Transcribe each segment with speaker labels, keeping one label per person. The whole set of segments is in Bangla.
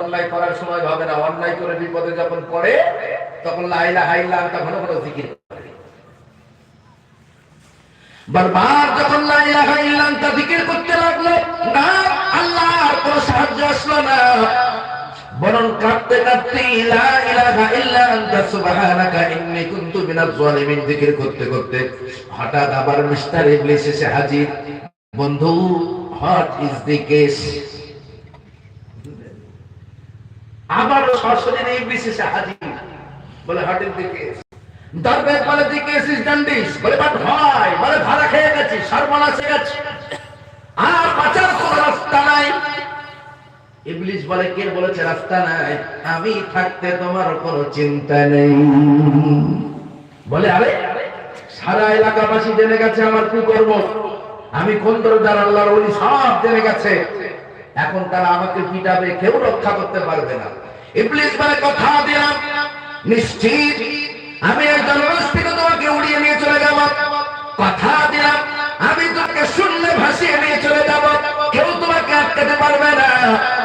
Speaker 1: অন্যায় করার সময় হবে না, অন্যায় করে বিপদে যখন পড়ে, তখন লাইলা হাইলাম তখন কোনো জিকির করে। বারবার যখন লাইলা হাইলাম তা জিকির করতে লাগল, না, আল্লাহর সাহায্য আসলো না। বরং কাঁদতে কাঁদতে ইলাহা ইল্লা আনতা সুবহানাকা ইন্নী কুনতু জিকির করতে করতে হঠাৎ আবার মিস্টার ইবলিস এসে হাজির। বন্ধু হট ইজ দি কেস? আবার সশরীরে ইবলিস এসে হাজির। বলে হোয়াট ইজ দি দরবেশ বলে ডান্ডিস বলে বাট হয় বলে, ভাড়া খেয়ে গেছি, সর্বনাশ হয়ে গেছে। আর রাস্তা নাই। ইবলিস বলে, কে বলেছে রাস্তা নাই? আমি থাকতে তোমার চিন্তা নেই। বলে, আরে, সারা এলাকাবাসী জেনে গেছে আমার কি করব আমি কোন দরজার আল্লাহর ওলি, সব জেনে গেছে। এখন তারা আমাকে পিটাবে, কেউ রক্ষা করতে পারবে না। ইবলিস বলে কথা দিলাম। নিশ্চিত আমি একজন থেকে তোমাকে উড়িয়ে নিয়ে চলে যাব। কথা দিলাম, আমি তোমাকে শূন্য ভাসিয়ে নিয়ে চলে যাব। কেউ তোমাকে আটকাতে পারবে না,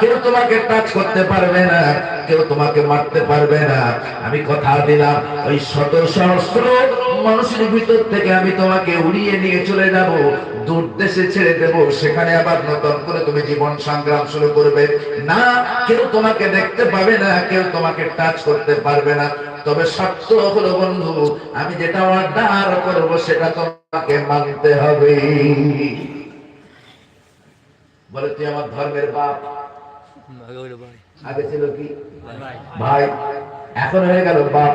Speaker 1: কেউ তোমাকে টাচ করতে পারবে না, কেউ তোমাকে মারতে পারবে না। আমি কথা দিলাম, ওই শত সহস্র মানুষের ভিতর থেকে আমি তোমাকে উড়িয়ে নিয়ে চলে যাব। দূর দেশে ছেড়ে দেব সেখানে আবার নতুন করে তুমি জীবন সংগ্রাম শুরু করবে। না কেউ তোমাকে দেখতে পাবে না কেউ তোমাকে টাচ করতে পারবে না। তবে সত্য হলো বন্ধু আমি যেটা অর্ডার করব সেটা তোমাকে মানতে হবে। বলে তুই আমার ধর্মের বাপ। আগে ছিল কি? ভাই। এখন হয়ে গেল বাপ।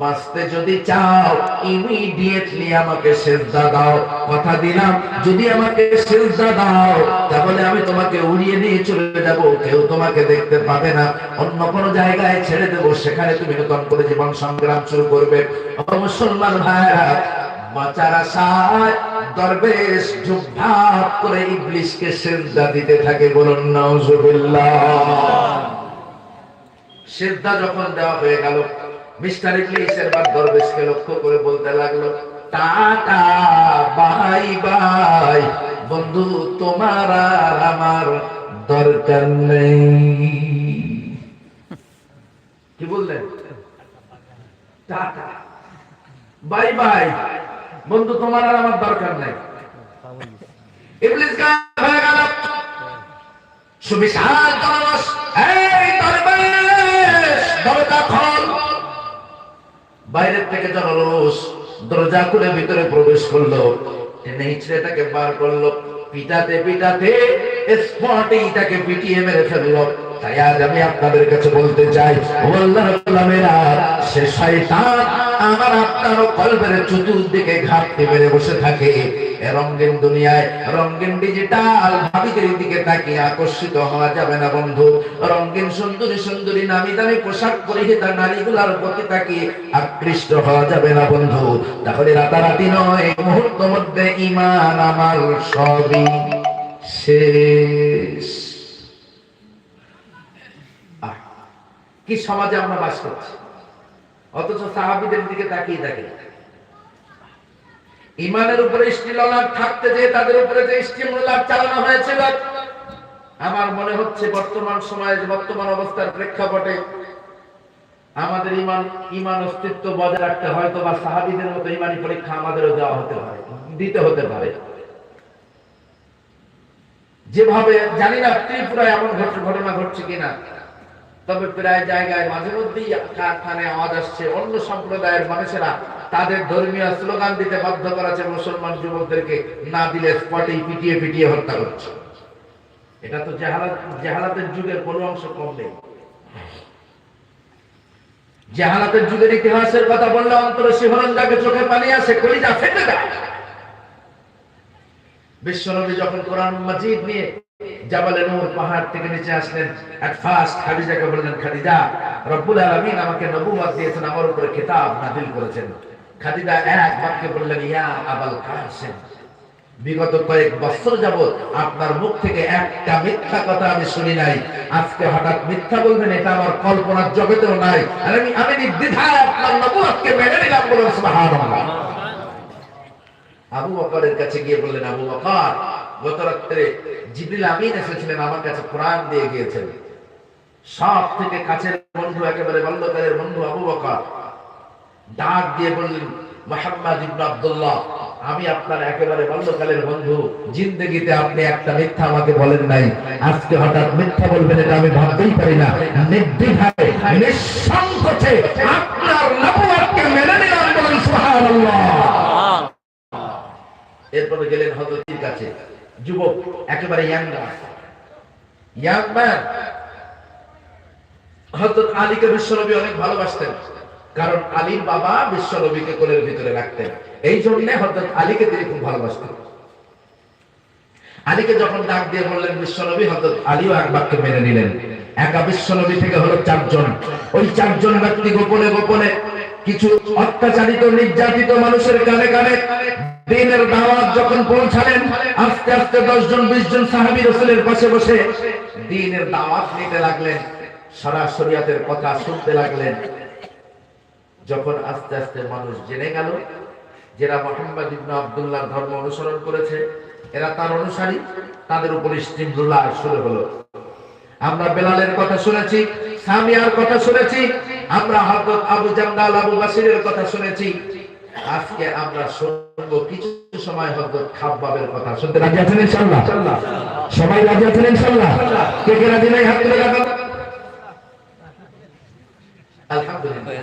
Speaker 1: বাঁচতে যদি চাও ইমিডিয়েটলি আমাকে সেজদা দাও। কথা দিলাম, যদি আমাকে সেজদা দাও, তাহলে আমি তোমাকে উড়িয়ে নিয়ে চলে যাব। কেউ তোমাকে দেখতে পাবে না। অন্য কোন জায়গায় ছেড়ে দেব। সেখানে তুমি নতুন করে জীবন সংগ্রাম শুরু করবে। মুসলমান ভাইরা, বাঁচার আশায় দরবেশ ঝুপঝাপ করে ইবলিশকে সেজদা দিতে থাকে বলুন, নাউজুবিল্লাহ। সিদ্ধা যখন দেওয়া হয়ে গেল মিস্টার ইংলিশ এরবার দরবেশকে লক্ষ্য করে বলতে লাগল, টাটা, বাই বাই। বন্ধু, তোমার আর আমার দরকার নেই। কি বললেন? Tata, bye bye. বন্ধু, তোমার আর আমার দরকার নেই। ইবলিস হয়ে গেল। সুবিশাল জনরস এই দরবেশ দরজা বাইরের থেকে জনরস দরজা খুলে ভিতরে প্রবেশ করল। টেনে ছেলেটাকে বার করল। পিটাতে পিটাতে স্পটেই তাকে পিটিয়ে মেরে ফেলল। তাই আজ আমি আপনাদের কাছে বলতে চাই সে শয়তান আমার কলবের চতুর্দিকে মেরে বসে থাকে। রঙ্গিন দুনিয়ায় রঙ্গিন ডিজিটাল ভাবিদের দিকে তাকিয়ে আকর্ষিত হওয়া যাবে না বন্ধু। রঙ্গিন সুন্দরী সুন্দরী নামি দামি পোশাক নারীগুলার প্রতি আকৃষ্ট হওয়া যাবে না বন্ধু। তাহলে রাতারাতি নয় মুহূর্ত মধ্যে ইমান আমার সবই শেষ। কি সমাজে আমরা বাস করছি? অথচ সাহাবিদের দিকে তাকিয়ে দেখে ইমানের উপরে স্টিললাভ থাকতে যে তাদের উপরে যে স্টিমুলাভ চালানো হয়েছিল, আমার মনে হচ্ছে বর্তমান সময়ে বর্তমান অবস্থার প্রেক্ষাপটে আমাদের ইমান ইমান অস্তিত্ব বজায় রাখতে হয়তো বা সাহাবিদের মতো ইমানি পরীক্ষা আমাদেরও দেওয়া হতে পারে, দিতে হতে পারে। যেভাবে, জানি না ত্রিপুরায় এমন ঘট- ঘটনা ঘটছে কিনা। তবে প্রায় জায়গায় মাঝে মধ্যেই কারখানে আওয়াজ আসছে। অন্য সম্প্রদায়ের মানুষেরা তাদের ধর্মীয় স্লোগান দিতে বাধ্য করাছে মুসলমান যুবকদেরকে, না দিলে স্পটেই পিটিয়ে পিটিয়ে হত্যা করছে। এটা তো জাহালাত, জাহালাতের যুগের কোনো অংশ কম নেই। জাহালাতের যুগের ইতিহাসের কথা বললে অন্তরে শিহরণ যাকে চোখে পানি আসে, কলিজা ফেটে যায়। বিশ্বনবী যখন কোরআন মাজিদ নিয়ে বিগত কয়েক বছর যাবত আপনার মুখ থেকে একটা মিথ্যা কথা আমি শুনি নাই। আজকে হঠাৎ মিথ্যা বলবেন, এটা আমার কল্পনার জগতেও নাই। আর আমি আমি নির্দ্বিধায় আপনার আবু বকরের কাছে গিয়ে বললেন, আবু বকর গত রাত্রে জিবরিল আমিন এসেছিলেন আমার কাছে কোরআন দিয়ে গিয়েছেন। সব থেকে কাছের বন্ধু একেবারে বাল্যকালের বন্ধু আবু বকর। ডাক দিয়ে বললেন মোহাম্মদ ইবনে আব্দুল্লাহ আমি আপনার একেবারে বাল্যকালের বন্ধু। জিন্দগিতে আপনি একটা মিথ্যা আমাকে বলেন নাই। আজকে হঠাৎ মিথ্যা বলবেন এটা আমি ভাবতেই পারি না। নির্দ্বিধায় নিঃসংকোচে আপনার নবুয়াতকে মেনে নিলাম বলেন সুবহানাল্লাহ। এরপরে গেলেন হযরতের কাছে। যুবক, একেবারে আলীকে বিশ্বনবী অনেক ভালোবাসতেন, কারণ আলীর বাবা বিশ্বনবীকে কোলের ভিতরে রাখতেন। এই জন্য হযরত আলীকে তিনি খুব ভালোবাসতেন। আলীকে যখন ডাক দিয়ে বললেন বিশ্বনবী, হযরত আলীও এক বাক্যে মেনে নিলেন। একা বিশ্বনবী থেকে হলো চারজন। ওই চারজন ব্যক্তি গোপনে গোপনে কিছু অত্যাচারিত, নির্যাতিত মানুষের কানে কানে দিনের দাওয়াত যখন পৌঁছালেন, আস্তে আস্তে দশ জন বিশ জন সাহাবি রসুলের পাশে বসে দিনের দাওয়াত নিতে লাগলেন সারা শরিয়াতের কথা শুনতে লাগলেন। যখন আস্তে আস্তে মানুষ জেনে গেল যারা মোহাম্মদ ইবনে আব্দুল্লাহর ধর্ম অনুসরণ করেছে, এরা তার অনুসারী, তাদের উপর ইস্তিমদুল্লাহ শুরু হলো। আমরা বেলালের কথা শুনেছি, সামিয়ার কথা শুনেছি, আমরা হযরত আবু জান্নাল আবু বাসিরের কথা শুনেছি আজকে আমরা শুনব কিছু সময় হযরত খাব্বাবের কথা। শুনতে রাজি আছেন ইনশাআল্লাহ? সবাই রাজি আছেন ইনশাআল্লাহ? কে কে রাজি নাই? হাত তুলে রাখুন আলহামদুলিল্লাহ।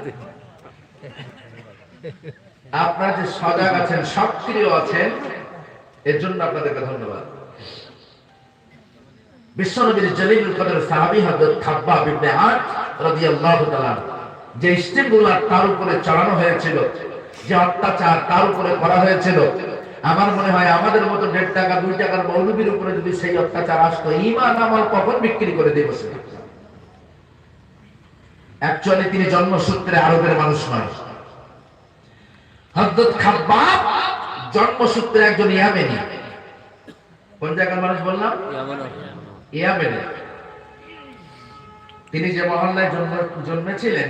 Speaker 1: আপনারা যে সজাগ আছেন সক্রিয় আছেন এর জন্য আপনাদেরকে ধন্যবাদ। বিশ্বনবীর জলিলুল কদর সাহাবী হযরত খাব্বাব ইবনে আদ রাদিয়াল্লাহু তাআলা যে ইস্তিমগুলার তার উপরে চড়ানো হয়েছিল যে অত্যাচার তার উপরে করা হয়েছিল। আমার মনে হয় আমাদের মতো দেড় টাকা, দুই টাকার মৌলবীর উপরে যদি সেই অত্যাচার আসতো, ইমান আমল কখন বিক্রি করে দিয়ে বসে অ্যাকচুয়ালি তিনি জন্মসূত্রে আরবের মানুষ নয়। হযরত খাব্বাব জন্মসূত্রে একজন ইয়ামেনি। কোন জায়গার মানুষ বললাম? ইয়ামেনে। তিনি যে মহল্লায় জন্ম জন্মেছিলেন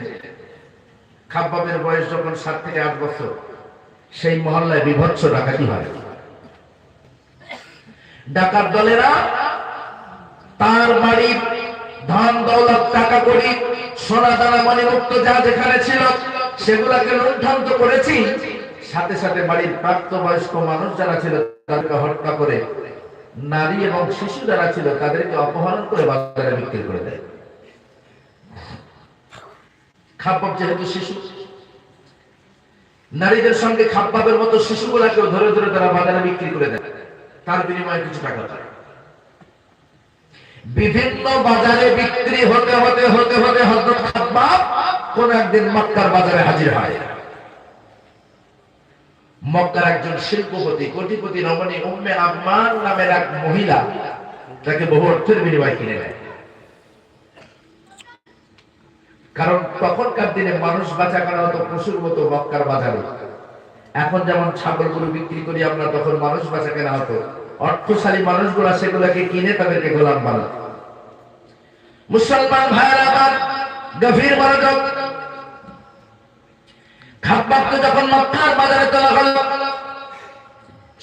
Speaker 1: খাব্বাবের বয়স যখন সাত থেকে আট বছর, সেই মহল্লায় বিভৎস ডাকাতি হয়। ডাকাত দলেরা তার বাড়ির ধন, দৌলত, টাকা করি সোনা, দানা, মণিমুক্ত যা যেখানে ছিল, সেগুলাকে লুণ্ঠন তো করেছি। সাথে সাথে বাড়ির প্রাপ্তবয়স্ক মানুষ যারা ছিল, তাদেরকে হত্যা করে, নারী এবং শিশু যারা ছিল, তাদেরকে অপহরণ করে বাজারে বিক্রি করে দেয়। যেহেতু শিশু, নারীদের সঙ্গে মতো শিশুগুলাকেও ধরে ধরে তারা বাজারে বিক্রি করে দেয়। তার বিনিময়ে কিছু টাকা পায়। বিভিন্ন বাজারে বিক্রি হতে হতে হতে হতে হযরত খাব্বাব কোন একদিন মক্কার বাজারে হাজির হয়। মক্কার একজন শিল্পপতি, কোটিপতি রমণী উম্মে আম্মান নামের এক মহিলা তাকে বহু অর্থের বিনিময় কিনে নেয়। কারণ তখনকার দিনে মানুষ বাঁচা করা হতো পশুর মতো মক্কার বাজারে। এখন যেমন ছাগলগুলো বিক্রি করি আমরা, তখন মানুষ বাঁচা কেনা হতো। অর্থশালী মানুষগুলা সেগুলোকে কিনে তাদেরকে গোলাম বানাত। মুসলমান ভাইয়ের আবার গভীর মনোযোগ। খাব্বাবকে যখন মক্কার বাজারে তোলা হলো,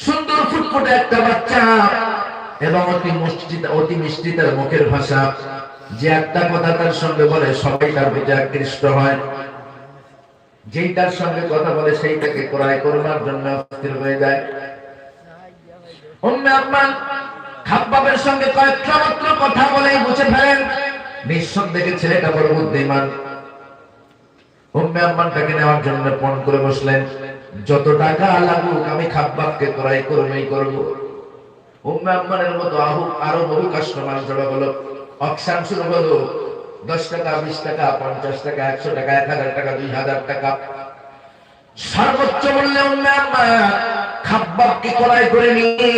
Speaker 1: সুন্দর ফুটফুটে একটা বাচ্চা এবং অতি মিষ্টি অতি মিষ্টি তার মুখের ভাষা। যে একটা কথা তার সঙ্গে বলে, সবাই তার প্রতি আকৃষ্ট হয়। যেই তার সঙ্গে কথা বলে সেই তাকে ক্রয় করবার জন্য অস্থির হয়ে যায়। করে বসলেন, যত টাকা লাগুক, আমি খাব্বাবকে ক্রয় করবেই করব। উম্মে আম্মানের মতো আরও বহু কাস্টমার জড়ো হলো। দশ টাকা, বিশ টাকা, পঞ্চাশ টাকা, একশো টাকা, এক হাজার টাকা, দুই হাজার টাকা। সর্বোচ্চ মূল্যে ক্রয় করে নিয়ে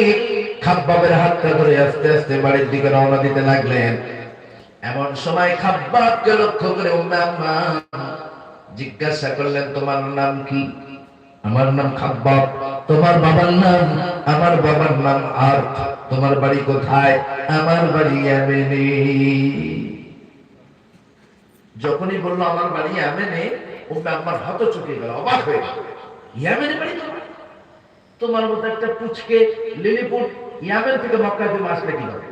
Speaker 1: হাতটা ধরে আস্তে আস্তে বাড়ির দিকে রওনা দিতে লাগলেন। এমন সময় খাব্বাবকে লক্ষ্য করে উম্মে জিজ্ঞাসা করলেন, তোমার নাম কি? আমার নাম খাব্বাব। তোমার বাবার নাম, আমার বাবার নাম আর তোমার বাড়ি কোথায়? আমার বাড়ি ইয়ামেনে। যখনই বলল আমার বাড়ি ইয়ামেনে ওকে আমার হাত চুকে গেল, অবাক হয়ে গেল। ইয়ামেনে বাড়ি তোমার? মতো একটা পুচকে লিলিপুট ইয়ামেন থেকে মক্কা তুমি আসলে কি হবে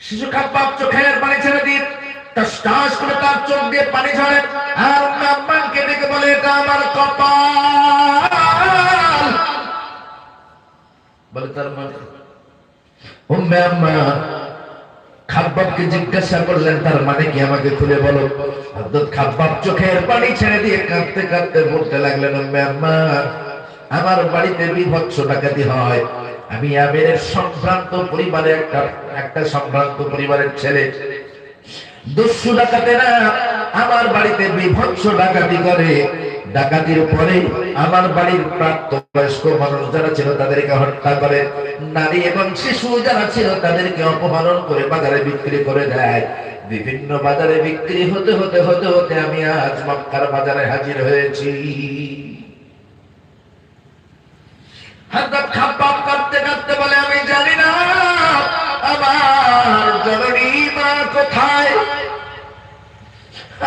Speaker 1: শিশু খাপ্পাপ চোখের পানি ছেড়ে দিয়ে টাস করে তার চোখ দিয়ে পানি ঝরে, আর আম্মাকে ডেকে বলে, এটা আমার কপাল। বলে, তার মানে উম্মে আম্মা, খাব্বাবকে জিজ্ঞাসা করলেন, তার মানে কি আমাকে খুলে বলো? হযরত চোখের পানি ছেড়ে দিয়ে কাঁদতে কাঁদতে বলতে লাগলেন, উম্মে আম্মা, আমার বাড়িতে বিভৎস ডাকাতি হয়। আমি আমিরের সম্ভ্রান্ত পরিবারের একটা একটা সম্ভ্রান্ত পরিবারের ছেলে। দস্যু ডাকাতেরা আমার বাড়িতে বিভৎস ডাকাতি করে। ডাকাতির পরে আমার বাড়ির প্রাপ্ত বয়স্ক মানুষ যারা ছিল তাদেরকে হত্যা করে। নারী এবং শিশু যারা ছিল তাদেরকে অপহরণ করে বাজারে বিক্রি করে দেয়। বিভিন্ন বাজারে বিক্রি হতে হতে হতে হতে আমি আজ মক্কার বাজারে হাজির হয়েছি। কাঁদতে কাঁদতে বলে, আমি জানি না, আমার জননী মা কোথায়?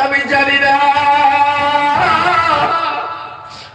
Speaker 1: আমি জানি না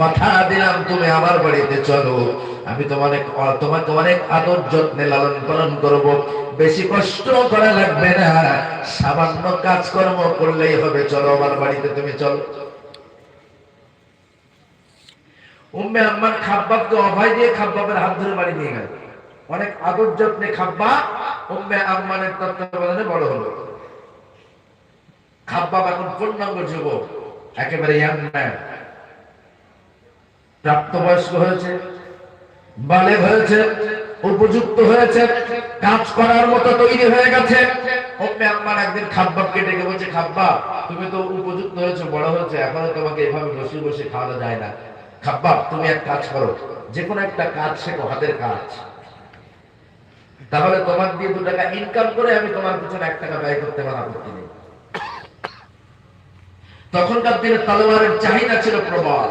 Speaker 1: কথা দিলাম, তুমি আমার বাড়িতে চলো। আমি তোমাকে তোমাকে অনেক আদর যত্নে লালন পালন করব। বেশি কষ্ট করা লাগবে না। সামান্য কাজকর্ম করলেই হবে। চলো, আমার বাড়িতে তুমি চলো। উম্মে আম্মার খাব্বাবকে অভয় দিয়ে খাব্বাবের হাত ধরে বাড়ি নিয়ে গেল। অনেক আদর যত্নে খাব্বা উম্মে আম্মানের তত্ত্বাবধানে বড় হলো। খাব্বাব এখন পূর্ণাঙ্গ যুবক। একেবারে ইয়াং ম্যান। প্রাপ্তবয়স্ক হয়েছে বালে হয়েছে, উপযুক্ত হয়েছে, কাজ করার মতো তৈরি হয়ে গেছে। বলছে, খাব্বাব, তুমি তো উপযুক্ত হয়েছে, বড় হয়েছে, এখনও তোমাকে এভাবে বসে বসে যায় না। তুমি এক কাজ করো যে কোনো একটা কাজ শেখো, হাতের কাজ। তাহলে তোমার দিয়ে দু টাকা ইনকাম করে আমি তোমার পিছনে এক টাকা ব্যয় করতে আপত্তি নেই। তখনকার দিনে তলোয়ারের চাহিদা ছিল প্রবল।